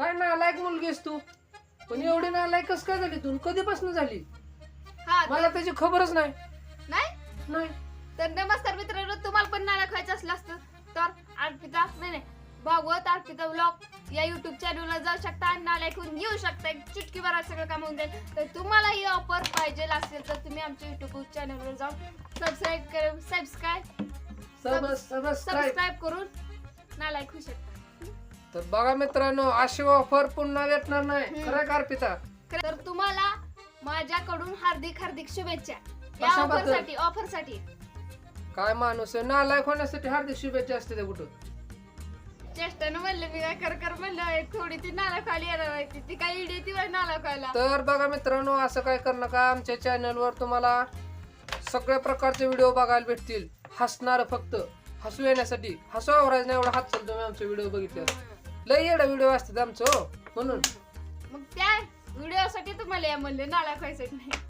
काय नालायक मुलगीस तू? पण एवढी नालायक कस काय झाली तू? कधीपासून झाली? हा मला त्याची खबरच नाही. नाही? नाही. तर नमस्कार मित्रांनो तुम्हाला पण नाला खायचं असलं असतं तर अर्पिता नाही नाही भागवत अर्पिता ब्लॉग या युट्यूब चॅनलला जाऊ शकता आणि नाला ऐकून घेऊ शकता. एक चुटकी भरात सगळं काम होऊन जाईल. तर तुम्हाला ही ऑफर पाहिजे असेल तर तुम्ही आमच्या युट्यूब चॅनलवर जाऊन सबस्क्राईब कर सबस्क्राईब सब- सबस्क्राईब. सबस्क्राईब करून नाला ऐकू शकता. तर बघा मित्रांनो अशी ऑफर पुन्हा भेटणार नाही. खरं का अर्पिता? तर तुम्हाला माझ्याकडून हार्दिक हार्दिक शुभेच्छा. या कशाबद्दल? ऑफरसाठी ऑफरसाठी काय माणूस आहे? नालायक होण्यासाठी हार्दिक शुभेच्छा असते त्या कुठं चेष्टानं म्हणले मी काय कर कर म्हणलं थोडी ती नाला खाली येणार आहे. ती. ती काय इडी ती नाला खायला तर बघा मित्रांनो असं काय कर नका आमच्या चॅनलवर तुम्हाला सगळ्या प्रकारचे व्हिडिओ बघायला भेटतील. हसणार फक्त. हसू येण्यासाठी. हसू आवरायचं नाही एवढा हात तुम्ही आमचे व्हिडिओ बघितले लय एवढा व्हिडिओ असतात आमचं हो. म्हणून. मग त्या व्हिडिओसाठी तुम्हाला या म्हणले नाला खायसाठी नाही.